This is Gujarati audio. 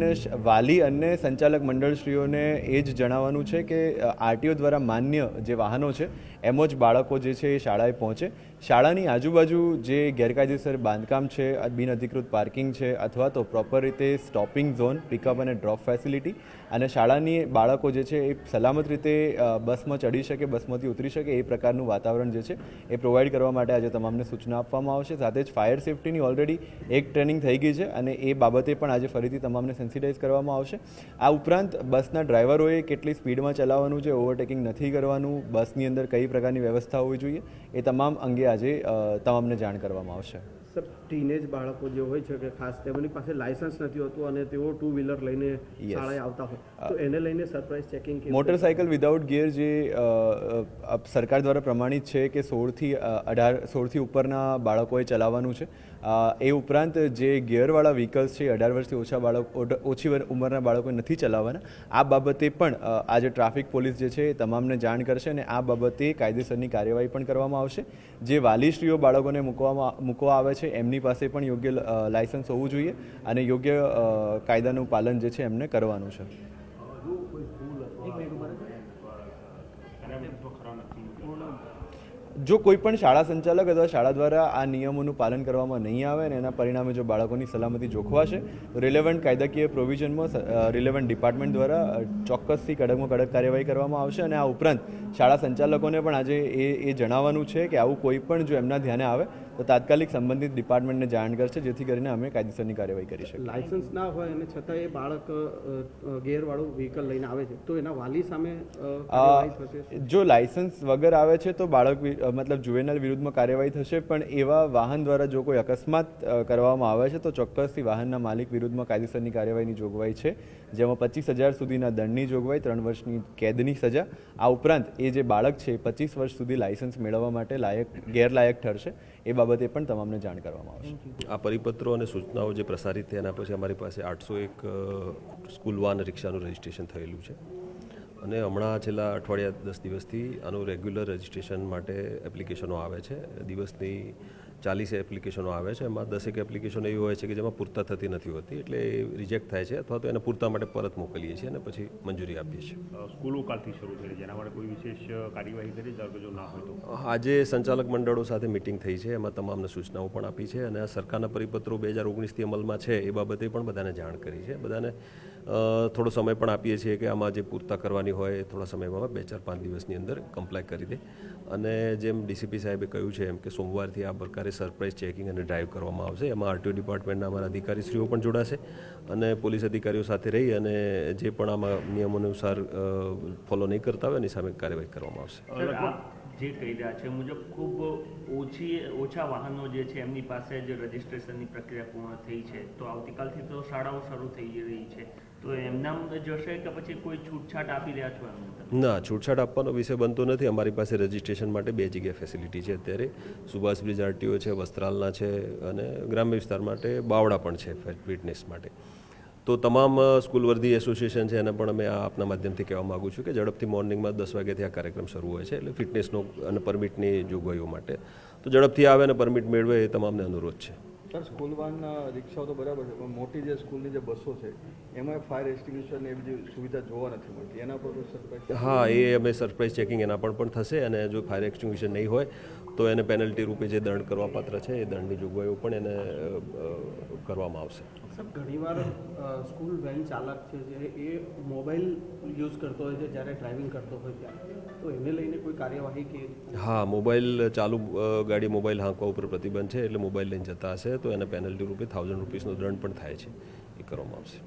કરીને વાલી અને સંચાલક મંડળશ્રીઓને એ જ જણાવવાનું છે કે આરટીઓ દ્વારા માન્ય જે વાહનો છે, એમ જ બાળકો જે છે એ શાળાએ પહોંચે. શાળાની આજુબાજુ જે ગેરકાયદેસર બાંધકામ છે બિનઅધિકૃત પાર્કિંગ છે અથવા તો પ્રોપર રીતે સ્ટોપિંગ ઝોન, પિકઅપ અને ડ્રોપ ફેસિલિટી અને શાળાની બાળકો જે છે એ સલામત રીતે બસમાં ચડી શકે, બસમાંથી ઉતરી શકે એ પ્રકારનું વાતાવરણ જે છે એ પ્રોવાઈડ કરવા માટે આજે તમામને સૂચના આપવામાં આવશે. સાથે જ ફાયર સેફટીની ઓલરેડી એક ટ્રેનિંગ થઈ ગઈ છે અને એ બાબતે પણ આજે ફરીથી તમામને સેન્સિટાઈઝ કરવામાં આવશે. આ ઉપરાંત બસના ડ્રાઈવરોએ કેટલી સ્પીડમાં ચલાવવાનું છે, ઓવરટેકિંગ નથી કરવાનું, બસની અંદર કઈ પ્રકારની વ્યવસ્થા હોવી જોઈએ, એ તમામ અંગે આજે તમામને જાણ કરવામાં આવશે. સર ટીનેજ બાળકો જે હોય છે કે ખાસ તેમની પાસે લાયસન્સ નથી હોતું અને તેઓ ટુ વ્હીલર લઈને શાળાએ આવતા હોય. તો એને લઈને surprise checking motorcycle without gear જે સરકાર દ્વારા પ્રમાણિત છે કે સોળથી અઢાર સોળથી ઉપરના બાળકોએ ચલાવવાનું છે. એ ઉપરાંત જે ગિયરવાળા વ્હીકલ્સ છે અઢાર વર્ષથી ઓછા બાળક ઓછી ઉંમરના બાળકોએ નથી ચલાવવાના આ બાબતે પણ આજે ટ્રાફિક પોલીસ જે છે એ તમામને જાણ કરશે અને આ બાબતે કાયદેસરની કાર્યવાહી પણ કરવામાં આવશે. જે વાલીશ્રીઓ બાળકોને મૂકવામાં મૂકવા આવે છે એમની પાસે પણ યોગ્ય લાયસન્સ હોવું જોઈએ અને યોગ્ય કાયદાનું પાલન જે છે એમને કરવાનું છે. જો કોઈ પણ શાળા સંચાલક અથવા શાળા દ્વારા આ નિયમોનું પાલન કરવામાં નહીં આવે અને એના પરિણામે જો બાળકોની સલામતી જોખવાશે, તો રિલેવન્ટ કાયદાકીય પ્રોવિઝનમાં રિલેવન્ટ ડિપાર્ટમેન્ટ દ્વારા ચોક્કસથી કડકમાં કડક કાર્યવાહી કરવામાં આવશે અને આ ઉપરાંત શાળા સંચાલકોને પણ આજે એ એ જણાવવાનું છે કે આવું કોઈ પણ જો એમના ધ્યાને આવે તો તાત્કાલિક સંબંધિત ડિપાર્ટમેન્ટને જાણ કરશે જેથી કરીને અમે કાયદેસરની કાર્યવાહી કરી શકીએ. લાયસન્સ ના હોય અને છતાં એ બાળક ગેરવાળું વ્હીકલ લઈને આવે છે તો એના વાલી સામે જો લાયસન્સ વગર આવે છે તો બાળક મતલબ જુવેનલ વિરુદ્ધમાં કાર્યવાહી થશે પણ એવા વાહન દ્વારા જો કોઈ અકસ્માત કરવામાં આવે છે તો ચોક્કસથી વાહનના માલિક વિરુદ્ધમાં કાયદેસરની કાર્યવાહીની જોગવાઈ છે જેમાં પચીસ હજાર સુધીના દંડની જોગવાઈ ત્રણ વર્ષની કેદની સજા. આ ઉપરાંત એ જે બાળક છે પચીસ વર્ષ સુધી લાયસન્સ મેળવવા માટે લાયક ગેરલાયક ઠરશે એ બાબતે પણ તમામને જાણ કરવામાં આવશે. આ પરિપત્રો અને સૂચનાઓ જે પ્રસારિત થયા એના પછી અમારી પાસે આઠસો એક સ્કૂલ વાન રિક્ષાનું રજિસ્ટ્રેશન થયેલું છે. અને હમણાં છેલ્લા અઠવાડિયા દસ દિવસથી આનું રેગ્યુલર રજિસ્ટ્રેશન માટે એપ્લિકેશનો આવે છે. દિવસની ચાલીસ એપ્લિકેશનો આવે છે. એમાં દસેક એપ્લિકેશન એવી હોય છે કે જેમાં પૂરતા થતી નથી હોતી એટલે એ રિજેક્ટ થાય છે અથવા તો એને પૂરતા માટે પરત મોકલીએ છીએ અને પછી મંજૂરી આપીએ છીએ. સ્કૂલો કાલથી શરૂ થઈ જેના માટે કોઈ વિશેષ કાર્યવાહી કરી ધારો જો ના હોય તો? આજે સંચાલક મંડળો સાથે મિટિંગ થઈ છે. એમાં તમામને સૂચનાઓ પણ આપી છે અને આ સરકારના પરિપત્રો બે હજાર ઓગણીસથી અમલમાં છે. એ બાબતે પણ બધાને જાણ કરી છે. બધાને થોડો સમય પણ આપીએ છીએ કે આમાં જે પૂરતા કરવાની હોય થોડા સમયમાં બે ચાર પાંચ દિવસની અંદર કમ્પ્લાય કરી દે. અને જેમ ડીસીપી સાહેબે કહ્યું છે એમ કે સોમવારથી આ પ્રકારે સરપ્રાઇઝ ચેકિંગ અને ડ્રાઈવ કરવામાં આવશે. એમાં આરટીઓ ડિપાર્ટમેન્ટના અમારા અધિકારીશ્રીઓ પણ જોડાશે અને પોલીસ અધિકારીઓ સાથે રહી અને જે પણ આમાં નિયમો અનુસાર ફોલો નહીં કરતા હોય એની સામે કાર્યવાહી કરવામાં આવશે. જે કહી રહ્યા છે મુજબ ખૂબ ઓછી, ઓછા વાહનો જે છે એમની પાસે જ રજિસ્ટ્રેશનની પ્રક્રિયા પૂર્ણ થઈ છે. તો આવતીકાલથી તો શાળાઓ શરૂ થઈ રહી છે. તો એમનામ જશે કે પછી કોઈ છૂટછાટ આપી રહ્યા છો ના, છૂટછાટ આપવાનો વિષય બનતો નથી. અમારી પાસે રજિસ્ટ્રેશન માટે બે જગ્યા ફેસિલિટી છે અત્યારે. સુભાષ બ્રિજ આરટીઓ છે, વસ્ત્રાલના છે અને ગ્રામ્ય વિસ્તાર માટે બાવડા પણ છે ફિટનેસ માટે. તો તમામ સ્કૂલ વર્ધી એસોસિએશન છે એને પણ અમે આ આપના માધ્યમથી કહેવા માગું છું કે ઝડપથી મોર્નિંગમાં દસ વાગ્યાથી આ કાર્યક્રમ શરૂ હોય છે, એટલે ફિટનેસનો અને પરમિટની જોગવાઈઓ માટે. તો ઝડપથી આવે અને પરમિટ મેળવે એ તમામને અનુરોધ છે. સર સ્કૂલ વાન રિક્ષાઓ તો બરાબર છે પણ મોટી જે સ્કૂલની જે બસો છે એમાં ફાયર એક્સટિંગ્યુશન એવી જે સુવિધા જોવા નથી મળતી. એના પર સરપ્રાઈઝ હા એ અમે સરપ્રાઇઝ ચેકિંગ એના પણ પણ થશે અને જો ફાયર એક્સટિંગ્વિશન નહીં હોય તો એને પેનલ્ટી રૂપે જે દંડ કરવા પાત્ર છે એ દંડની જોગવાઈઓ પણ એને કરવામાં આવશે. સર ઘણીવાર સ્કૂલ વેન ચાલક છે જે એ મોબાઈલ યુઝ કરતો હોય છે જ્યારે ડ્રાઇવિંગ કરતો હોય ત્યારે. તો એને લઈને કોઈ કાર્યવાહી કે હા મોબાઈલ ચાલુ ગાડી મોબાઈલ હાંકવા ઉપર પ્રતિબંધ છે એટલે મોબાઈલ લઈને જતા હશે. તો એને પેનલ્ટી રૂપે થાઉઝન્ડ રૂપીસનો દંડ પણ થાય છે. એ કરવામાં આવશે.